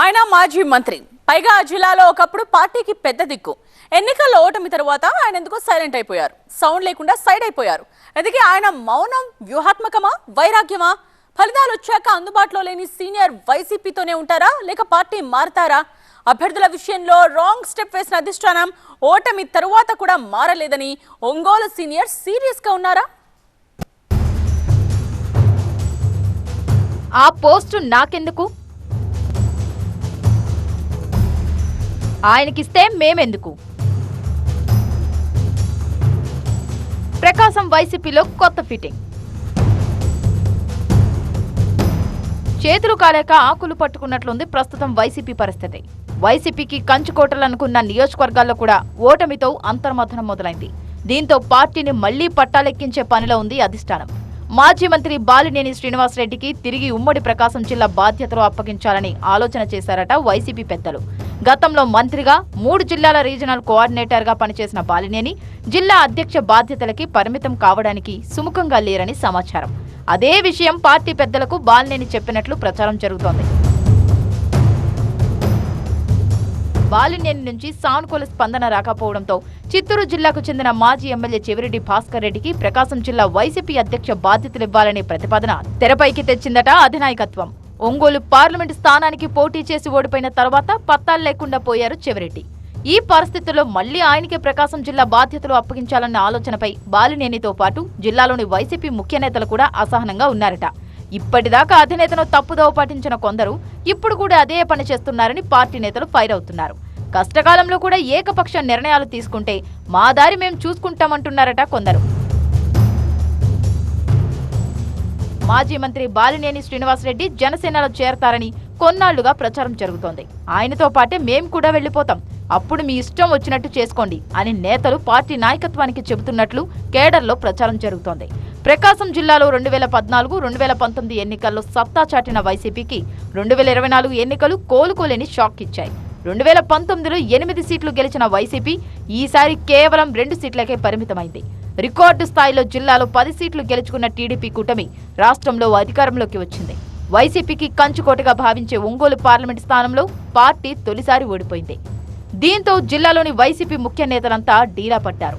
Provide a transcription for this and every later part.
ఆయన మాజీ మంత్రి. పైగా ఆ జిల్లాలో ఒకప్పుడు పార్టీకి పెద్ద దిక్కు. ఎన్నికల్లో ఓటమి తర్వాత ఆయన ఎందుకో సైలెంట్ అయిపోయారు. సౌండ్ లేకుండా సైడ్ అయిపోయారు. అందుకే ఆయన మౌనం వ్యూహాత్మకమా? వైరాగ్యమా? ఫలితాలు వచ్చాక అందుబాటులో లేని సీనియర్ వైసీపీతోనే ఉంటారా? లేక పార్టీ మారతారా? అభ్యర్థుల విషయంలో రాంగ్ స్టెప్ వేసిన అధిష్టానం ఓటమి తరువాత కూడా మారలేదని ఒంగోలు సీనియర్ సీరియస్గా ఉన్నారా? ఆ పోస్టు నాకెందుకు? ఆయనకిస్తే మేమెందుకు? ప్రకాశం వైసీపీలో కొత్త ఫిట్టింగ్. చేతులు కాలేక ఆకులు పట్టుకున్నట్లుంది ప్రస్తుతం వైసీపీ పరిస్థితి. వైసీపీకి కంచుకోటలనుకున్న నియోజకవర్గాల్లో కూడా ఓటమితో అంతర్మథనం మొదలైంది. దీంతో పార్టీని మళ్ళీ పట్టాలెక్కించే పనిలో ఉంది అధిష్టానం. మాజీ మంత్రి బాలినేని శ్రీనివాసరెడ్డికి తిరిగి ఉమ్మడి ప్రకాశం జిల్లా బాధ్యతలు అప్పగించాలని ఆలోచన చేశారట వైసీపీ పెద్దలు. గతంలో మంత్రిగా మూడు జిల్లాల రీజనల్ కోఆర్డినేటర్గా పనిచేసిన బాలినేని జిల్లా అధ్యక్ష బాధ్యతలకి పరిమితం కావడానికి సుముఖంగా లేరని సమాచారం. అదే విషయం పార్టీ పెద్దలకు బాలినేని చెప్పినట్లు ప్రచారం జరుగుతోంది. బాలినేని నుంచి సానుకూల స్పందన రాకపోవడంతో చిత్తూరు జిల్లాకు చెందిన మాజీ ఎమ్మెల్యే చెవిరెడ్డి భాస్కర్ రెడ్డికి ప్రకాశం జిల్లా వైసీపీ అధ్యక్ష బాధ్యతలివ్వాలనే ప్రతిపాదన తెరపైకి తెచ్చిందట అధినాయకత్వం. ఒంగోలు పార్లమెంటు స్థానానికి పోటీ చేసి ఓడిపోయిన తర్వాత పత్తాలు లేకుండా పోయారు చెవిరెడ్డి. ఈ పరిస్థితుల్లో మళ్ళీ ఆయనకే ప్రకాశం జిల్లా బాధ్యతలు అప్పగించాలన్న ఆలోచనపై బాలినేనితో పాటు జిల్లాలోని వైసీపీ ముఖ్య నేతలు కూడా అసహనంగా ఉన్నారట. ఇప్పటిదాకా అధినేతను తప్పుదోవ పాటించిన కొందరు ఇప్పుడు కూడా అదే పని చేస్తున్నారని పార్టీ నేతలు ఫైర్ అవుతున్నారు. కష్టకాలంలో కూడా ఏకపక్ష నిర్ణయాలు తీసుకుంటే మా దారి మేం చూసుకుంటామంటున్నారట కొందరు. మాజీ మంత్రి బాలినేని శ్రీనివాసరెడ్డి జనసేనలో చేరతారని కొన్నాళ్ళుగా ప్రచారం జరుగుతోంది. ఆయనతో పాటే మేం కూడా వెళ్ళిపోతాం అప్పుడు మీ ఇష్టం వచ్చినట్టు చేసుకోండి అని నేతలు పార్టీ నాయకత్వానికి చెబుతున్నట్లు కేడర్లో ప్రచారం జరుగుతోంది. ప్రకాశం జిల్లాలో రెండు వేల పద్నాలుగు రెండు వేల పంతొమ్మిది ఎన్నికల్లో సత్తా చాటిన వైసీపీకి రెండు వేల ఇరవై నాలుగు ఎన్నికలు కోలుకోలేని షాక్ ఇచ్చాయి. రెండు వేల పంతొమ్మిదిలో ఎనిమిది సీట్లు గెలిచిన వైసీపీ ఈసారి కేవలం రెండు సీట్లకే పరిమితమైంది. రికార్డు స్థాయిలో జిల్లాలో పది సీట్లు గెలుచుకున్న టీడీపీ కూటమి రాష్ట్రంలో అధికారంలోకి వచ్చింది. వైసీపీకి కంచుకోటగా భావించే ఒంగోలు పార్లమెంట్ స్థానంలో పార్టీ తొలిసారి ఓడిపోయింది. దీంతో జిల్లాలోని వైసీపీ ముఖ్య నేతలంతా డీలా పట్టారు.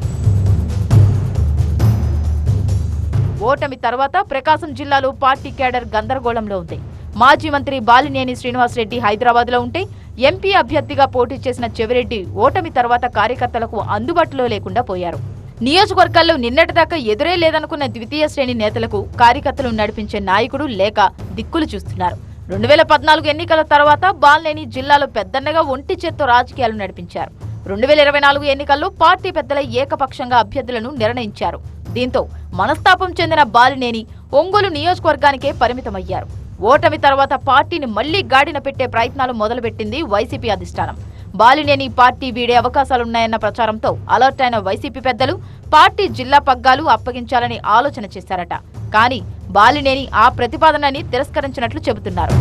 ఓటమి తర్వాత ప్రకాశం జిల్లాలో పార్టీ కేడర్ గందరగోళంలో ఉంది. మాజీ మంత్రి బాలినేని శ్రీనివాసరెడ్డి హైదరాబాద్లో ఉంటే ఎంపీ అభ్యర్థిగా పోటీ చేసిన చెవిరెడ్డి ఓటమి తర్వాత కార్యకర్తలకు అందుబాటులో లేకుండా పోయారు. నియోజకవర్గాల్లో నిన్నటిదాకా ఎదురే లేదనుకున్న ద్వితీయ శ్రేణి నేతలకు కార్యకర్తలు నడిపించే నాయకుడు లేక దిక్కులు చూస్తున్నారు. రెండు వేల పద్నాలుగు ఎన్నికల తర్వాత బాల్నేని జిల్లాలో పెద్దన్నగా ఒంటి చేత్తో రాజకీయాలు నడిపించారు. రెండు వేల ఇరవై నాలుగు ఎన్నికల్లో పార్టీ పెద్దల ఏకపక్షంగా అభ్యర్థులను నిర్ణయించారు. దీంతో మనస్తాపం చెందిన బాలినేని ఒంగోలు నియోజకవర్గానికే పరిమితమయ్యారు. ఓటమి తర్వాత పార్టీని మళ్ళీ గాడిన పెట్టే ప్రయత్నాలు మొదలుపెట్టింది వైసీపీ అధిష్టానం. బాలినేని పార్టీ వీడే అవకాశాలున్నాయన్న ప్రచారంతో అలర్ట్ అయిన వైసీపీ పెద్దలు పార్టీ జిల్లా పగ్గాలు అప్పగించాలని ఆలోచన చేశారట. కానీ బాలినేని ఆ ప్రతిపాదనని తిరస్కరించినట్లు చెబుతున్నారు.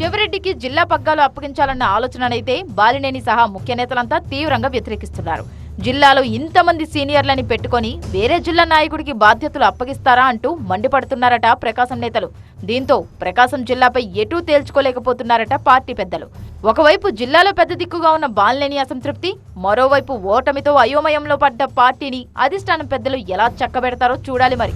చెవిరెడ్డికి జిల్లా పగ్గాలు అప్పగించాలన్న ఆలోచననైతే బాలినేని సహా ముఖ్య నేతలంతా తీవ్రంగా వ్యతిరేకిస్తున్నారు. జిల్లాలో ఇంతమంది సీనియర్లని పెట్టుకొని వేరే జిల్లా నాయకుడికి బాధ్యతలు అప్పగిస్తారా అంటూ మండిపడుతున్నారట ప్రకాశం నేతలు. దీంతో ప్రకాశం జిల్లాపై ఎటూ తేల్చుకోలేకపోతున్నారట పార్టీ పెద్దలు. ఒకవైపు జిల్లాలో పెద్ద దిక్కుగా ఉన్న బాలినేని అసంతృప్తి మరోవైపు ఓటమితో అయోమయంలో పడ్డ పార్టీని అధిష్టానం పెద్దలు ఎలా చక్కబెడతారో చూడాలి మరి.